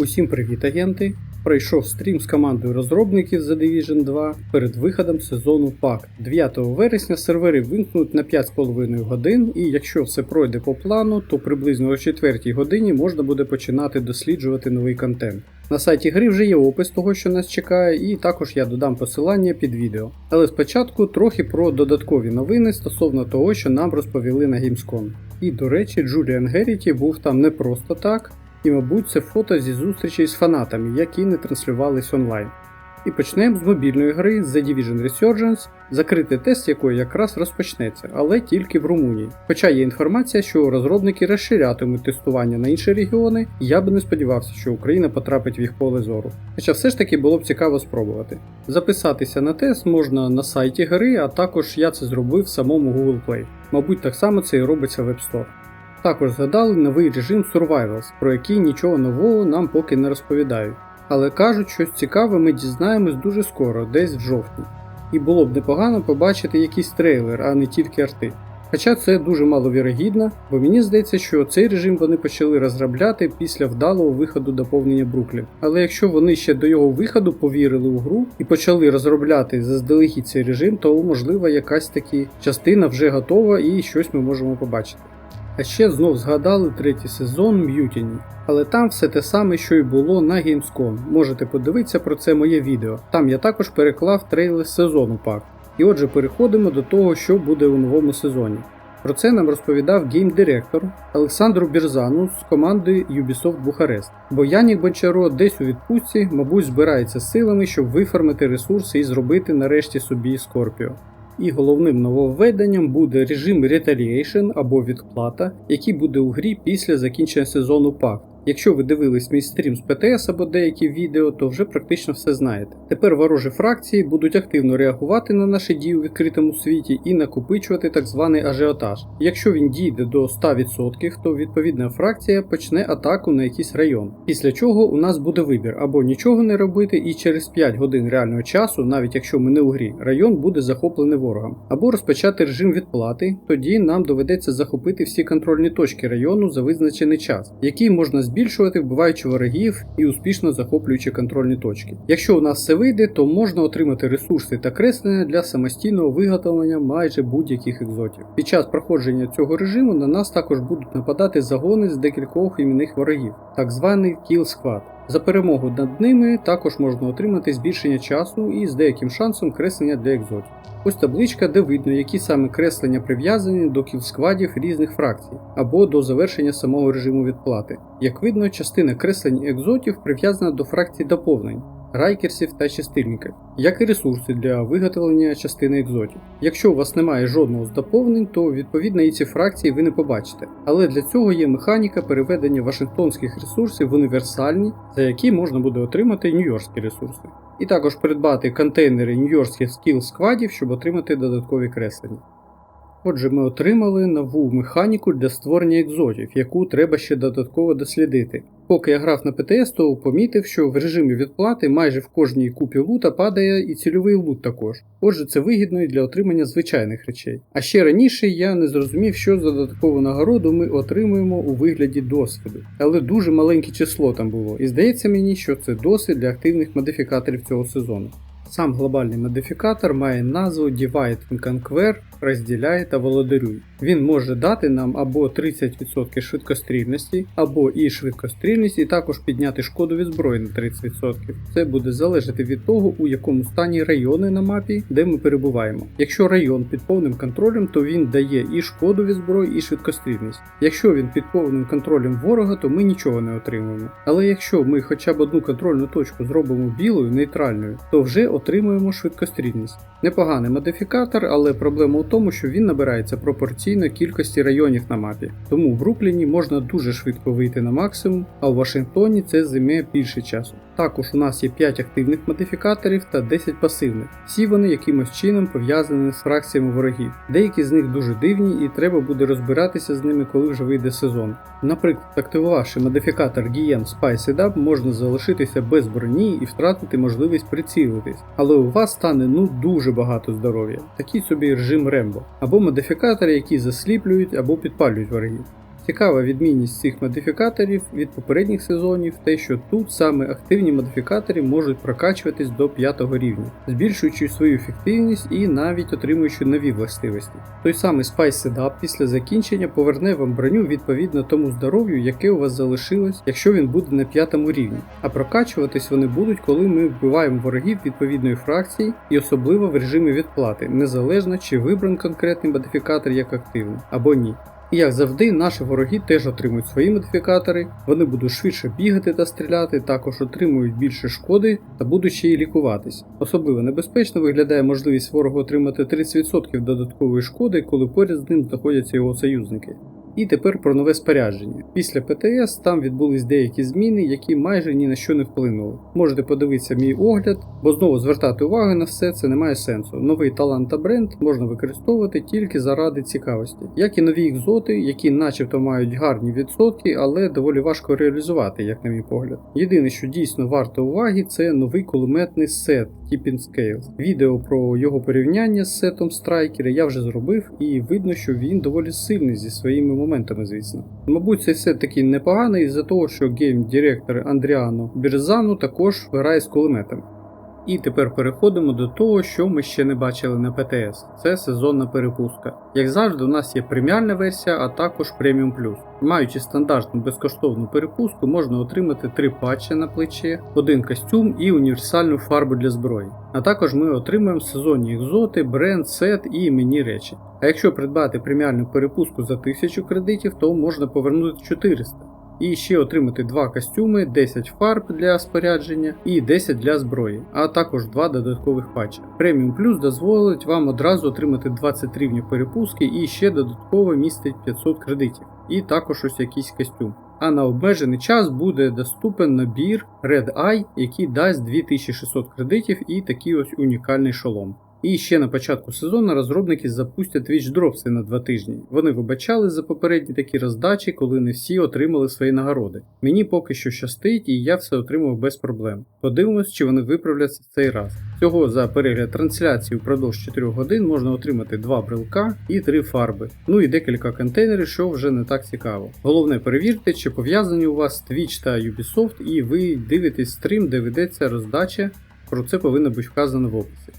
Усім привіт, агенти! Пройшов стрім з командою розробників The Division 2 перед виходом сезону PAK. 9 вересня сервери вимкнуть на 5,5 годин, і якщо все пройде по плану, то приблизно о 4 годині можна буде починати досліджувати новий контент. На сайті гри вже є опис того, що нас чекає, і також я додам посилання під відео. Але спочатку трохи про додаткові новини стосовно того, що нам розповіли на Gamescom. І до речі, Джуліан Геріті був там не просто так, і, мабуть, це фото зі зустрічей з фанатами, які не транслювались онлайн. І почнемо з мобільної гри The Division Resurgence, закритий тест якої якраз розпочнеться, але тільки в Румунії. Хоча є інформація, що розробники розширятимуть тестування на інші регіони, я би не сподівався, що Україна потрапить в їх поле зору. Хоча все ж таки було б цікаво спробувати. Записатися на тест можна на сайті гри, а також я це зробив в самому Google Play. Мабуть, так само це і робиться в App Store. Також згадали новий режим Survivals, про який нічого нового нам поки не розповідають. Але кажуть, щось цікаве ми дізнаємось дуже скоро, десь в жовтні. І було б непогано побачити якийсь трейлер, а не тільки арти. Хоча це дуже маловірогідно, бо мені здається, що цей режим вони почали розробляти після вдалого виходу доповнення Бруклін. Але якщо вони ще до його виходу повірили у гру і почали розробляти заздалегідь цей режим, то можливо якась таки частина вже готова і щось ми можемо побачити. А ще знов згадали третій сезон Mutiny. Але там все те саме, що й було на Gamescom. Можете подивитися про це моє відео. Там я також переклав трейлер сезону пак. І отже, переходимо до того, що буде у новому сезоні. Про це нам розповідав гейм-директор Олександру Бірзану з команди Ubisoft Бухарест. Бо Янік Бончаро десь у відпустці, мабуть, збирається силами, щоб виформити ресурси і зробити нарешті собі Скорпіо. І головним нововведенням буде режим Retaliation або відплата, який буде у грі після закінчення сезону PAK. Якщо ви дивились мій стрім з ПТС або деякі відео, то вже практично все знаєте. Тепер ворожі фракції будуть активно реагувати на наші дії у відкритому світі і накопичувати так званий ажіотаж. Якщо він дійде до 100%, то відповідна фракція почне атаку на якийсь район. Після чого у нас буде вибір або нічого не робити, і через 5 годин реального часу, навіть якщо ми не у грі, район буде захоплений ворогом, або розпочати режим відплати. Тоді нам доведеться захопити всі контрольні точки району за визначений час, який можна збільшувати, вбиваючи ворогів і успішно захоплюючи контрольні точки. Якщо у нас все вийде, то можна отримати ресурси та креслення для самостійного виготовлення майже будь-яких екзотів. Під час проходження цього режиму на нас також будуть нападати загони з декількох іменних ворогів, так званий Kill Squad. За перемогу над ними також можна отримати збільшення часу і з деяким шансом креслення для екзотів. Ось табличка, де видно, які саме креслення прив'язані до кілсквадів різних фракцій або до завершення самого режиму відплати. Як видно, частина креслень екзотів прив'язана до фракцій доповнень. Райкерсів та частильників, як і ресурси для виготовлення частини екзотів. Якщо у вас немає жодного з доповнень, то відповідно і ці фракції ви не побачите. Але для цього є механіка переведення вашингтонських ресурсів в універсальні, за які можна буде отримати нью-йоркські ресурси. І також придбати контейнери нью-йоркських скіл сквадів, щоб отримати додаткові креслення. Отже, ми отримали нову механіку для створення екзотів, яку треба ще додатково дослідити. Поки я грав на ПТС, то помітив, що в режимі відплати майже в кожній купі лута падає і цільовий лут також. Отже, це вигідно і для отримання звичайних речей. А ще раніше я не зрозумів, що за додаткову нагороду ми отримуємо у вигляді досвіду. Але дуже маленьке число там було, і здається мені, що це досвід для активних модифікаторів цього сезону. Сам глобальний модифікатор має назву Divide and Conquer, розділяй та володарюй. Він може дати нам або 30% швидкострільності, або і швидкострільність, і також підняти шкоду від зброї на 30%. Це буде залежати від того, у якому стані райони на мапі, де ми перебуваємо. Якщо район під повним контролем, то він дає і шкоду від зброї, і швидкострільність. Якщо він під повним контролем ворога, то ми нічого не отримуємо. Але якщо ми хоча б одну контрольну точку зробимо білою, нейтральною, то вже отримуємо швидкострільність. Непоганий модифікатор, але проблема у тому, що він набирається пропорційно кількості районів на мапі. Тому в Брукліні можна дуже швидко вийти на максимум, а в Вашингтоні це займе більше часу. Також у нас є 5 активних модифікаторів та 10 пасивних. Всі вони якимось чином пов'язані з фракціями ворогів. Деякі з них дуже дивні і треба буде розбиратися з ними, коли вже вийде сезон. Наприклад, активувавши модифікатор GM Spice Up, можна залишитися без броні і втратити можливість прицілитись, але у вас стане ну дуже багато здоров'я, такий собі режим Рембо, або модифікатори, які засліплюють або підпалюють ворогів. Цікава відмінність цих модифікаторів від попередніх сезонів, те, що тут саме активні модифікатори можуть прокачуватись до 5 рівня, збільшуючи свою ефективність і навіть отримуючи нові властивості. Той самий Spice Setup після закінчення поверне вам броню відповідно тому здоров'ю, яке у вас залишилось, якщо він буде на 5 рівні. А прокачуватись вони будуть, коли ми вбиваємо ворогів відповідної фракції і особливо в режимі відплати, незалежно чи вибран конкретний модифікатор як активний або ні. І як завжди, наші вороги теж отримують свої модифікатори, вони будуть швидше бігати та стріляти, також отримують більше шкоди та будуть ще й лікуватись. Особливо небезпечно виглядає можливість ворогу отримати 30% додаткової шкоди, коли поряд з ним знаходяться його союзники. І тепер про нове спорядження. Після ПТС там відбулись деякі зміни, які майже ні на що не вплинули. Можете подивитися мій огляд, бо знову звертати увагу на все це немає сенсу. Новий талант та бренд можна використовувати тільки заради цікавості, як і нові екзоти, які начебто мають гарні відсотки, але доволі важко реалізувати, як на мій погляд. Єдине, що дійсно варто уваги, це новий кулеметний сет Tipping Scales. Відео про його порівняння з сетом страйкера я вже зробив, і видно, що він доволі сильний зі своїми моментами, звісно. Мабуть, це все такий непоганий із-за того, що гейм-директор Андріано Бірзану також грає з кулеметами. І тепер переходимо до того, що ми ще не бачили на ПТС. Це сезонна перепустка. Як завжди, у нас є преміальна версія, а також преміум плюс. Маючи стандартну безкоштовну перепустку, можна отримати три патчі на плече, один костюм і універсальну фарбу для зброї. А також ми отримуємо сезонні екзоти, бренд, сет і іменні речі. А якщо придбати преміальну перепустку за 1000 кредитів, то можна повернути 400 і ще отримати 2 костюми, 10 фарб для спорядження і 10 для зброї, а також 2 додаткових патча. Преміум плюс дозволить вам одразу отримати 20 рівнів перепустки і ще додатково містить 500 кредитів, і також ось якийсь костюм. А на обмежений час буде доступен набір Red Eye, який дасть 2600 кредитів і такий ось унікальний шолом. І ще на початку сезону розробники запустять Twitch дропси на два тижні. Вони вибачали за попередні такі роздачі, коли не всі отримали свої нагороди. Мені поки що щастить, і я все отримав без проблем. Подивимось, чи вони виправляться в цей раз. Всього за перегляд трансляції впродовж 4 годин можна отримати 2 брелка і 3 фарби, ну і декілька контейнерів, що вже не так цікаво. Головне перевірте, чи пов'язані у вас Twitch та Ubisoft, і ви дивитесь стрім, де ведеться роздача. Про це повинно бути вказано в описі.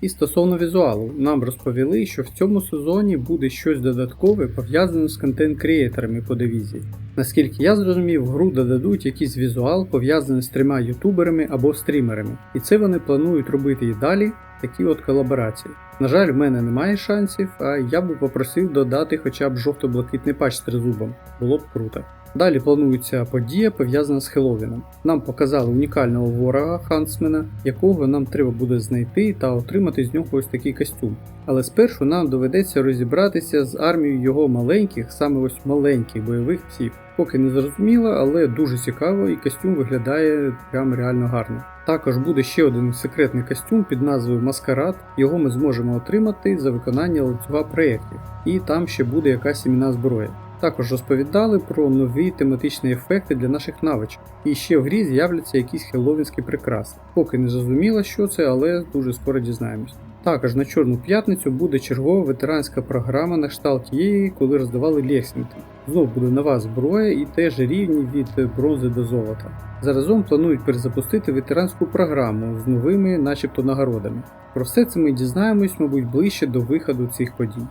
І стосовно візуалу, нам розповіли, що в цьому сезоні буде щось додаткове пов'язане з контент-креаторами по дивізії. Наскільки я зрозумів, в гру додадуть якийсь візуал пов'язаний з трьома ютуберами або стрімерами, і це вони планують робити і далі такі от колаборації. На жаль, в мене немає шансів, а я би попросив додати хоча б жовто-блакитний патч з тризубом, було б круто. Далі планується подія пов'язана з Хеллоуіном. Нам показали унікального ворога Хансмена, якого нам треба буде знайти та отримати з нього ось такий костюм. Але спершу нам доведеться розібратися з армією його маленьких, саме ось маленьких бойових псів. Поки не зрозуміло, але дуже цікаво і костюм виглядає прям реально гарно. Також буде ще один секретний костюм під назвою Маскарад, його ми зможемо отримати за виконання ланцюга проєктів, і там ще буде якась імена зброя. Також розповідали про нові тематичні ефекти для наших навичок. І ще в грі з'являться якісь хеллоуінські прикраси. Поки не зрозуміло, що це, але дуже скоро дізнаємось. Також на Чорну п'ятницю буде чергова ветеранська програма на кшталт тієї, коли роздавали Лексінгтон. Знов буде нова зброя і теж рівні від бронзи до золота. Заразом планують перезапустити ветеранську програму з новими, начебто, нагородами. Про все це ми дізнаємось, мабуть, ближче до виходу цих подій.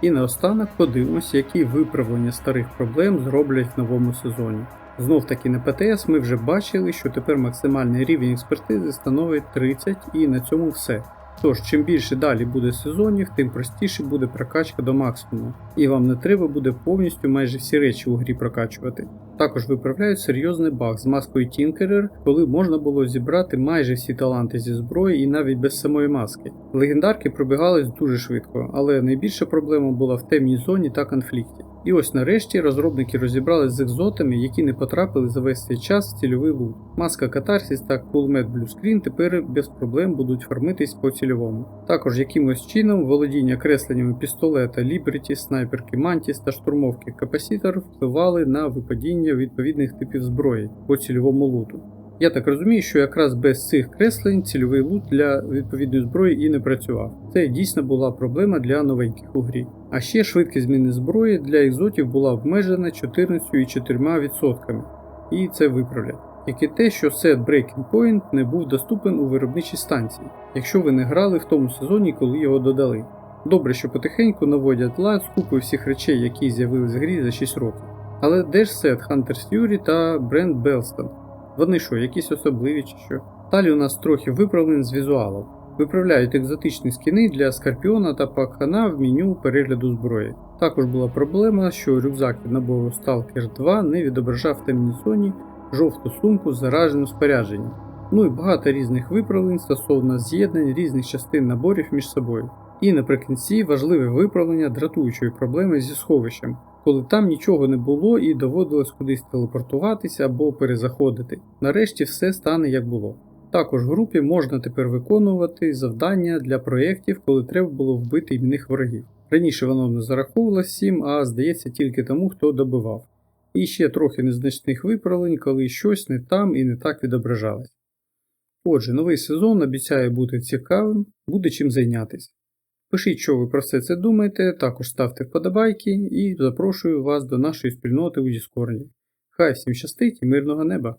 І наостанок подивимося, які виправлення старих проблем зроблять в новому сезоні. Знов таки на ПТС ми вже бачили, що тепер максимальний рівень експертизи становить 30 і на цьому все. Тож, чим більше далі буде сезонів, тим простіше буде прокачка до максимуму, і вам не треба буде повністю майже всі речі у грі прокачувати. Також виправляють серйозний баг з маскою Tinkerer, коли можна було зібрати майже всі таланти зі зброї і навіть без самої маски. Легендарки пробігались дуже швидко, але найбільша проблема була в темній зоні та конфлікті. І ось нарешті розробники розібрались з екзотами, які не потрапили за весь цей час в цільовий лут. Маска Катарсіс та Blue Screen тепер без проблем будуть формитись по цільовому. Також якимось чином володіння кресленнями пістолета, Liberty, снайперки Mantis та штурмовки Капасітор впливали на випадіння відповідних типів зброї по цільовому луту. Я так розумію, що якраз без цих креслень цільовий лут для відповідної зброї і не працював. Це дійсно була проблема для новеньких у грі. А ще швидкість зміни зброї для екзотів була обмежена 14,4%, і це виправлять. Як і те, що сет Breaking Point не був доступен у виробничій станції, якщо ви не грали в тому сезоні, коли його додали. Добре, що потихеньку наводять лад з купи всіх речей, які з'явились в грі за 6 років. Але де ж сет Hunter's Fury та Бренд Белстон? Вони що, якісь особливі чи що? Далі у нас трохи виправлень з візуалом. Виправляють екзотичні скіни для Скорпіона та Пакхана в меню перегляду зброї. Також була проблема, що рюкзак від набору Stalker 2 не відображав в темній зоні жовту сумку з зараженим спорядженням. Ну і багато різних виправлень стосовно з'єднань різних частин наборів між собою. І наприкінці важливе виправлення дратуючої проблеми зі сховищем, коли там нічого не було і доводилось кудись телепортуватися або перезаходити. Нарешті все стане як було. Також в групі можна тепер виконувати завдання для проєктів, коли треба було вбити іменних ворогів. Раніше воно не зараховувалось всім, а здається тільки тому, хто добивав. І ще трохи незначних виправлень, коли щось не там і не так відображалось. Отже, новий сезон обіцяє бути цікавим, буде чим зайнятися. Пишіть, що ви про все це думаєте, також ставте вподобайки і запрошую вас до нашої спільноти у Діскорді. Хай всім щастить і мирного неба!